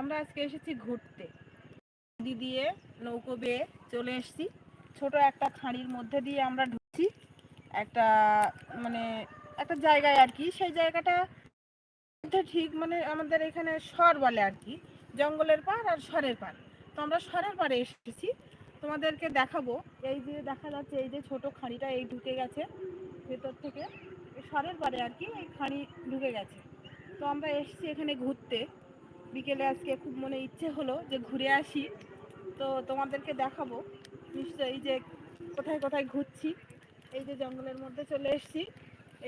আমরা আজকে এসেছি ঘুরতে। নদী দিয়ে নৌকো বেয়ে চলে এসেছি। ছোট একটা খাঁড়ির মধ্যে দিয়ে আমরা ঢুকছি। একটা মানে একটা জায়গায় আর কি। সেই জায়গাটা ঠিক মানে আমাদের এখানে স্বর বলে আর কি। জঙ্গলের পার আর স্বরের পার তো আমরা স্বরের পাড়ে এসেছি। তোমাদেরকে দেখাবো। এই যে দেখা যাচ্ছে, এই যে ছোট খাঁড়িটা এই ঢুকে গেছে ভেতর থেকে। এই স্বরের পাড়ে আর কি এই খাঁড়ি ঢুকে গেছে। তো আমরা এসেছি এখানে ঘুরতে। বিকেলে আজকে খুব মনে ইচ্ছে হলো যে ঘুরে আসি। তো তোমাদেরকে দেখাবো। নিশ্চয়ই যে কোথায় কোথায় ঘুরছি, এই যে জঙ্গলের মধ্যে চলে এসেছি।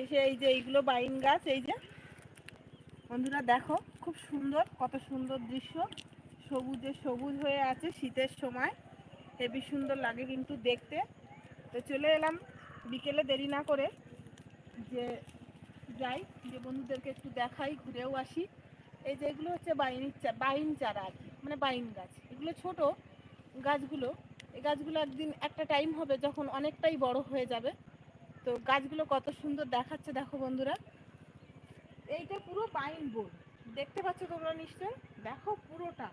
এসে এই যে এইগুলো বাইন গাছ, এই যে বন্ধুরা দেখো, খুব সুন্দর, কত সুন্দর দৃশ্য। সবুজে সবুজ হয়ে আছে শীতের সময়। হেবি সুন্দর লাগে কিন্তু দেখতে। তো চলে এলাম বিকেলে দেরি না করে যে যাই, যে বন্ধুদেরকে একটু দেখাই, ঘুরেও আসি। এই যে এগুলো হচ্ছে বাইন চা- বাইন চারা আর মানে বাইন গাছ। এগুলো ছোট গাছগুলো, এই গাছগুলো একদিন একটা টাইম হবে যখন অনেকটাই বড় হয়ে যাবে। তো গাছগুলো কত সুন্দর দেখাচ্ছে দেখো বন্ধুরা। এইটা পুরো বাইন বোর্ড দেখতে পাচ্ছ তোমরা নিশ্চয় দেখো পুরোটা।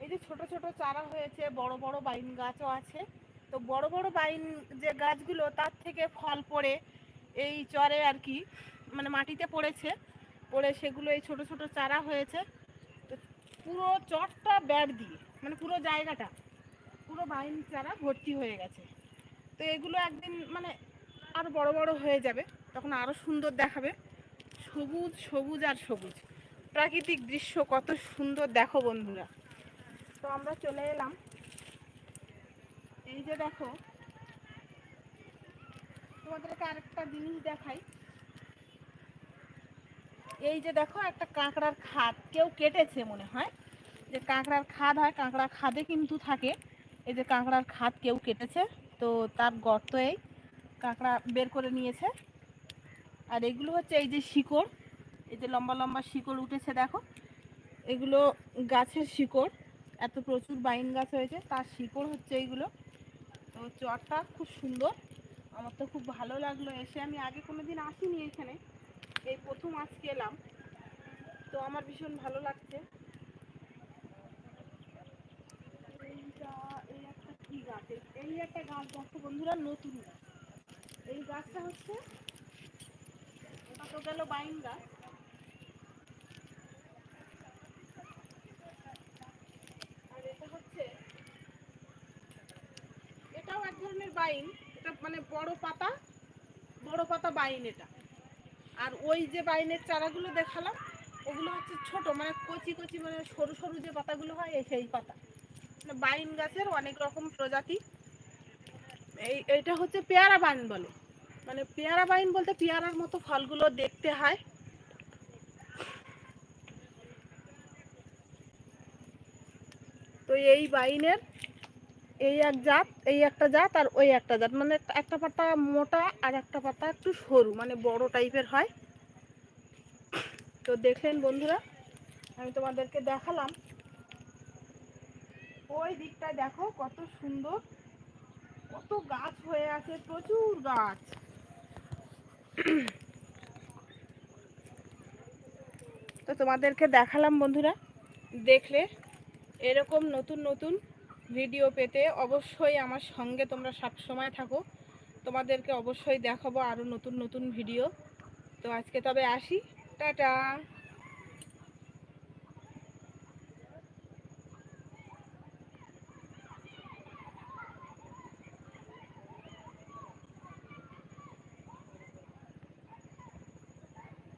এই যে ছোট ছোট চারা হয়েছে, বড় বড় বাইন গাছও আছে। তো বড় বড় বাইন যে গাছগুলো, তার থেকে ফল পড়ে এই চরে আর কি মানে মাটিতে পড়েছে। পড়ে সেগুলো এই ছোট ছোট চারা হয়েছে। তো পুরো চটটা ব্যাট দিয়ে মানে পুরো জায়গাটা, পুরো বাইন চারা ভর্তি হয়ে গেছে। তো এগুলো একদিন মানে আরও বড় বড় হয়ে যাবে, তখন আরও সুন্দর দেখাবে। সবুজ সবুজ আর সবুজ। প্রাকৃতিক দৃশ্য কত সুন্দর দেখো বন্ধুরা। তো আমরা চলে এলাম। এই যে দেখো, তোমাদেরকে আরেকটা জিনিস দেখাই। এই যে দেখো, একটা কাঁকড়ার খাদ। কেউ কেটেছে মনে হয় যে কাঁকড়ার খাদ হয়, কাঁকড়ার খাদে কিন্তু থাকে। এই যে কাঁকড়ার খাদ কেউ কেটেছে, তো তার গর্ত এই কাঁকড়া বের করে নিয়েছে। আর এগুলো হচ্ছে এই যে শিকড়। এই যে লম্বা লম্বা শিকড় উঠেছে, দেখো। এগুলো গাছের শিকড়। এত প্রচুর বাইন গাছ হয়েছে, তার শিকড় হচ্ছে এইগুলো। তো চরটা খুব সুন্দর। আমার তো খুব ভালো লাগল এসে। আমি আগে কোনোদিন আসিনি এখানে। এই প্রথম আজকে এলাম। তো আমার ভীষণ ভালো লাগছে। এইটা, এই একটা কি গাছ? এই- একটা গাছ দেখো বন্ধুরা, নতুন গাছ। এই গাছটা হচ্ছে এটা তো গেল বাইন গাছ। আর এটা হচ্ছে, এটাও এক ধরনের বাইন। এটা মানে বড় পাতা বড় পাতা বাইন এটা। আর ওই যে বাইনের চারাগুলো দেখালাম, ওগুলো হচ্ছে ছোট মানে কচি কচি মানে সরু সরু যে পাতাগুলো হয় সেই পাতা। মানে বাইন গাছের অনেক রকম প্রজাতি। এই, এইটা হচ্ছে পেয়ারা বাইন বলে। মানে পেয়ারা বাইন বলতে পেয়ারার মতো ফলগুলো দেখতে হয়। তো এই বাইনের এই এক জাত, এই একটা জাত আর ওই একটা জাত। মানে একটা- পাতা মোটা আর একটা পাতা একটু সরু মানে বড় টাইপের হয়। তো দেখলেন বন্ধুরা, আমি তোমাদেরকে দেখালাম। ওই দিকটা দেখো কত সুন্দর, কত গাছ হয়ে আছে, প্রচুর গাছ। তো তোমাদেরকে দেখালাম বন্ধুরা, দেখলে এরকম নতুন নতুন ভিডিও পেতে অবশ্যই আমার সঙ্গে তোমরা সবসময় থাকো। তোমাদেরকে অবশ্যই দেখাবো আরও নতুন নতুন ভিডিও তো আজকে তবে আসি। টাটা!